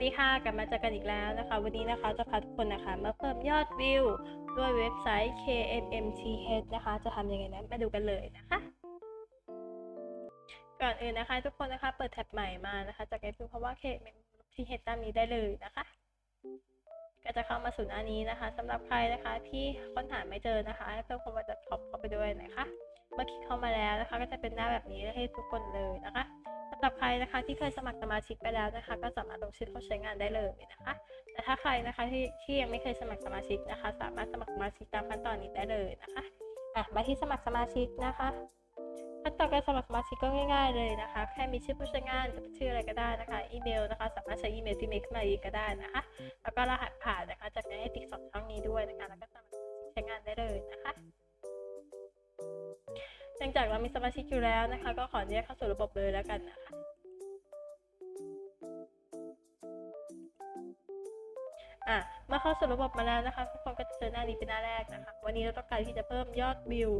ดีค่ะกลับมาเจอกันอีกแล้วนะคะ วันนี้นะคะจะพาทุกคนนะคะมาเพิ่มยอดวิว ด้วยเว็บไซต์ KMMTH นะคะ จะทำยังไงนั้นมาดูกันเลยนะคะ ก่อนอื่นนะคะ ทุกคนนะคะเปิดแท็บใหม่มานะคะจากไอพิมพ์คำว่า KMMTH ตามนี้ได้เลยนะคะ ก็จะเข้ามาสู่หน้านี้นะคะสำหรับใครนะคะที่ค้นหาไม่เจอนะคะเพิ่มคำว่าจะท็อปเข้าไปด้วยนะคะ เมื่อคลิกเข้ามาแล้วนะคะ ก็จะเป็นหน้าแบบนี้ให้ทุกคนเลยนะคะำหรับใครนะคะที่เคยสมัครสมาชิกไปแล้วนะคะ ก็สามารถลงชื่อเข้าใช้งานได้เลยนะคะ แต่ถ้าใครนะคะที่ที่ยังไม่เคยสมัครสมาชิกนะคะ สามารถสมัครสมาชิกตามขั้นตอนนี้ได้เลยนะคะอะมาที่สมัครสมาชิกนะคะขั้นตอนการสมัครสมาชิกก็ง่าย ๆเลยนะคะ แค่มีชื่อผู้ใช้งานจะเป็นชื่ออะไรก็ได้นะคะ อีเมลนะคะ สามารถใช้อีเมลที่เมลขึ้นมาเองก็ได้นะคะ แล้วก็รหัสผ่านนะคะ จากนั้นให้ติ๊กสองช่องนี้ด้วยนะคะ แล้วก็สมัครสมาชิกใช้งานได้เลยนะคะเนื่องจากเรามีสมาชิกอยู่แล้วนะคะ ก็ขออนุญาตเข้าสู่ระบบเลยแล้วกันนะคะ อะเมื่อเข้าสู่ระบบมาแล้วนะคะทุกคนก็จะเจอหน้านี้เป็นหน้าแรกนะคะ วันนี้เราต้องการที่จะเพิ่มยอดวิว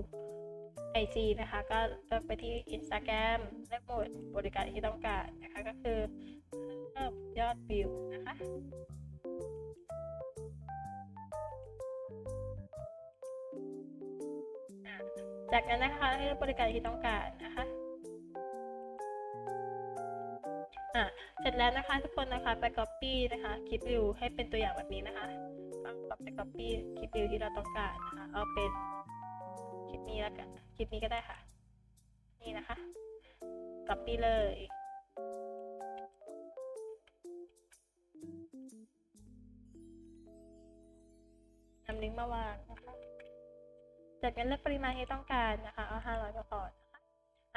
IG นะคะ ก็ไปที่ Instagram เลือกโหมดบริการที่ต้องการนะคะ ก็คือเพิ่มยอดวิวนะคะอะจากนั้นนะคะให้เลือกบริการที่ต้องการนะคะ ร็จแล้วนะคะทุกคนนะคะไป copy นะคะคลิปวิวให้เป็นตัวอย่างแบบนี้นะคะก็ไป copy คลิปวิวที่เราต้องการนะคะเอาเป็นคลิปนี้แล้วกันคลิปนี้ก็ได้ค่ะ นี่นะคะ copy เลย นำลิงก์มาวางนะคะจากนั้นเลือกปริมาณที่ต้องการนะคะ เอา 500ก็พอนะคะ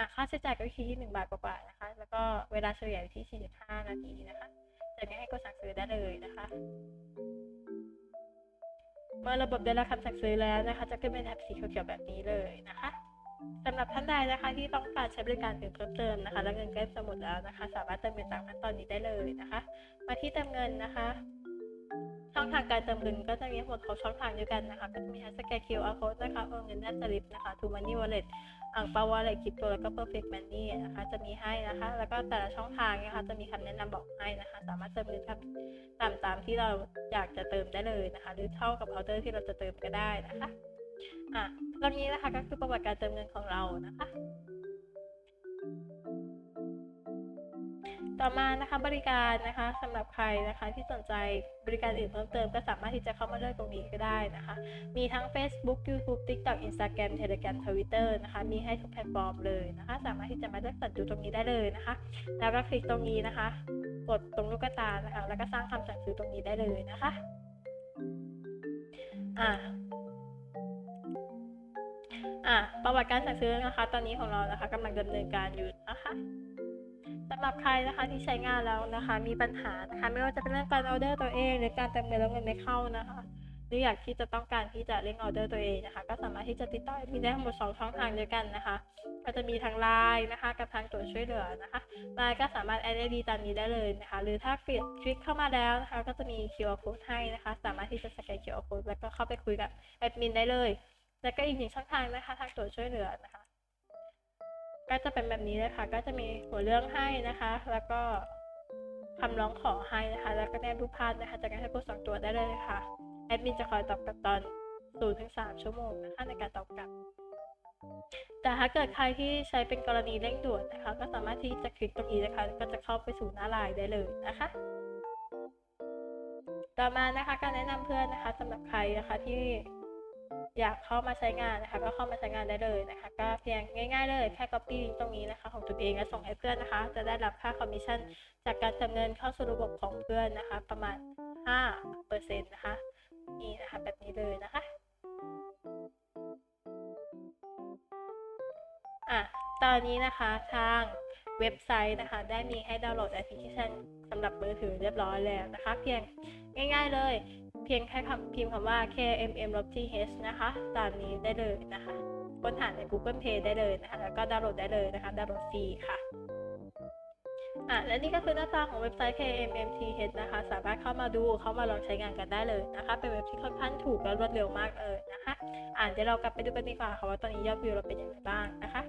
ะค่าใช้จ่ายก็อยู่ที่1บาทกว่าๆนะ ก็เวลาเฉลี่ยอยู่ที่ 45 นาทีนะคะจากนั้ให้กดสั่งซื้อได้เลยนะคะเมื่อระบบได้รับคำสั่งซื้อแล้วนะคะ จะขึ้นเป็นแถบสีเขียวๆแบบนี้เลยนะคะสำหรับท่านใดนะคะที่ต้องการใช้บริการเพิ่มเติมนะคะ และเงินใกล้จะหมดแล้วนะคะ สามารถเติมเงินตามขั้นตอนนี้ได้เลยนะคะ มาที่เติมเงินนะคะ ช่องทางการเติมเงินก็จะมีหมด6ช่องทางด้วกันนะคะ ก็จะมีทั้งสแกน QR code นะคะโอนเงินหน้าสลิปนะคะทูมันนี่วอลเล็ต อ่างเปาวอลเล็ตคริปโตแล้วก็ perfect money นะคะ จะมีให้นะคะ แล้วก็แต่ละช่องทางนะคะจะมีคำแนะนำบอกให้นะคะ สามารถเติมเงินตามตามตามที่เราอยากจะเติมได้เลยนะคะ หรือเท่ากับออเตอร์ที่เราจะเติมก็ได้นะคะอะตอนนี้นะคะก็คือประวัติการเติมเงินของเรานะคะ ต่อมานะคะบริการนะคะสำหรับใครนะคะที่สนใจบริการอื่นเพิ่มเติมก็สามารถที่จะเข้ามาเลือกตรงนี้ก็ได้นะคะ มีทั้ง Facebook YouTube TikTok Instagram Telegram Twitter นะคะ มีให้ทุกแพลตฟอร์มเลยนะคะ สามารถที่จะมาเลือกสรรดูตรงนี้ได้เลยนะคะ แล้วก็คลิกตรงนี้นะคะ กดตรงลูกตานะคะ แล้วก็สร้างคำสั่งซื้อตรงนี้ได้เลยนะคะอ่าอะประวัติการสั่งซื้อนะคะ ตอนนี้ของเรานะคะกำลังดำเนินการอยู่ หรับใครนะคะที่ใช้งานแล้วนะคะ มีปัญหานะคะ ไม่ว่าจะเป็นเรื่องการออเดอร์ตัวเอง หรือการเติมเงินแล้วเงินไม่เข้านะคะ หรืออยากที่จะต้องการที่จะเร่งออเดอร์ตัวเองนะคะ ก็สามารถที่จะติดต่อมีได้ทั้งหมดสองช่องทางด้วยกันนะคะ ก็จะมีทางไลน์นะคะ กับทางตัวช่วยเหลือนะคะไลน์ก็สามารถแอดได้ดีตามนี้ได้เลยนะคะ หรือถ้าคลิกคลิกเข้ามาแล้วนะคะ ก็จะมี QR code ให้นะคะ สามารถที่จะสแกน QR code แล้วก็เข้าไปคุยกับแอดมินได้เลย แล้วก็อีกหนึ่งช่องทางนะคะ ทางตัวช่วยเหลือนะคะ ก็จะเป็นแบบนี้เลยค่ะ ก็จะมีหัวเรื่องให้นะคะ แล้วก็คำร้องขอให้นะคะ แล้วก็แนบรูปภาพนะคะจากนั้นให้กดสั่งตัวได้เลยค่ะ แอดมินจะคอยตอบกลับตอน0ถึง3ชั่วโมงนะคะในการตอบกลับ แต่ถ้าเกิดใครที่ใช้เป็นกรณีเร่งด่วนนะคะ ก็สามารถที่จะคลิกตรงนี้นะคะ ก็จะเข้าไปสู่หน้าไลน์ได้เลยนะคะ ต่อมานะคะ การแนะนำเพื่อนนะคะสำหรับใครนะคะที่ อยากเข้ามาใช้งานนะคะ ก็เข้ามาใช้งานได้เลยนะคะ ก็เพียงง่ายๆเลยแค่ copy ลิงก์ตรงนี้นะคะของตัวเองแล้วส่งให้เพื่อนนะคะ จะได้รับค่าคอมมิชชั่นจากการเติมเงินเข้าสู่ระบบของเพื่อนนะคะ ประมาณ 5%นะคะนี่นะคะแบบนี้เลยนะคะอะตอนนี้นะคะทางเว็บไซต์นะคะ ได้มีให้ดาวน์โหลดแอปพลิเคชันสำหรับมือถือเรียบร้อยแล้วนะคะ เพียงง่าย ๆเลย เพียงแค่คำพิมพ์คำว่า kmm.th นะคะ ตามนี้ได้เลยนะคะ ค้นหาใน Google Play ได้เลยนะคะ แล้วก็ดาวน์โหลดได้เลยนะคะ ดาวน์โหลดฟรีค่ะอะ และนี่ก็คือหน้าตาของเว็บไซต์ KMMTH นะคะ สามารถเข้ามาดู เข้ามาลองใช้งานกันได้เลยนะคะ เป็นเว็บที่ค่อนข้างถูกและรวดเร็วมากเลยนะคะ อ่านเดี๋ยวเรากลับไปดูกันดีกว่าค่ะว่าตอนนี้ยอดวิวเราเป็นยังไงบ้างนะคะ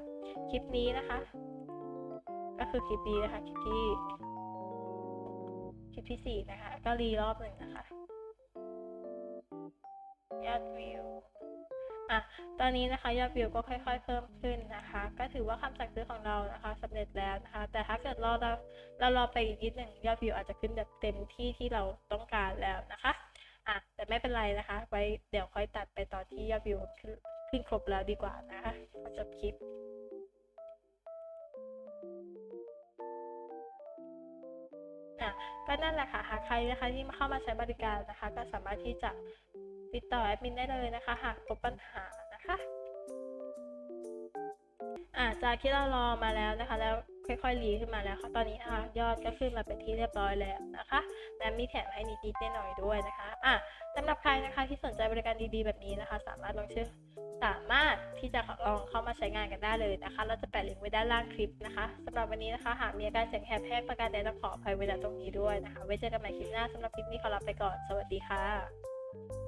คลิปนี้นะคะ ก็คือคลิปนี้นะคะ คลิปที่ คลิปปที่สี่นะคะ ก็รีรอบหนึ่งนะคะ ยอดวิวอะตอนนี้นะคะยอดวิวก็ค่อย ๆ เพิ่มขึ้นนะคะ ก็ถือว่าคำสั่งซื้อของเรานะคะสำเร็จแล้วนะคะ แต่ถ้าเกิดรอเราเรารอไปอีกนิดหนึ่งยอดวิวอาจจะขึ้นแบบเต็มที่ที่เราต้องการแล้วนะคะอะแต่ไม่เป็นไรนะคะ ไว้เดี๋ยวค่อยตัดไปตอนที่ยอดวิวขึ้นขึ้นครบแล้วดีกว่านะคะจบคลิปอะก็นั่นแหละค่ะ หากใครนะคะที่มาเข้ามาใช้บริการนะคะ ก็สามารถที่จะ ติดต่อแอดมินได้เลยนะคะ หากพบปัญหานะคะอะจากที่เรารอมาแล้วนะคะ แล้วค่อยๆรีขึ้นมาแล้วค่ะตอนนี้นะคะยอดก็ขึ้นมาเป็นที่เรียบร้อยแล้วนะคะและมีแถมให้นิดๆหน่อยด้วยนะคะอะสำหรับใครนะคะที่สนใจบริการดีๆแบบนี้นะคะ สามารถลองเชื่อสามารถที่จะลองเข้ามาใช้งานกันได้เลยนะคะ เราจะแปะลิงก์ไว้ด้านล่างคลิปนะคะสำหรับวันนี้นะคะ หากมีอาการเสียงแหบแห้งประการใดต้องขออภัยไว้ณตรงนี้ด้วยนะคะ ไว้เจอกันใหม่คลิปหน้าสำหรับคลิปนี้ขอลาไปก่อน สวัสดีค่ะ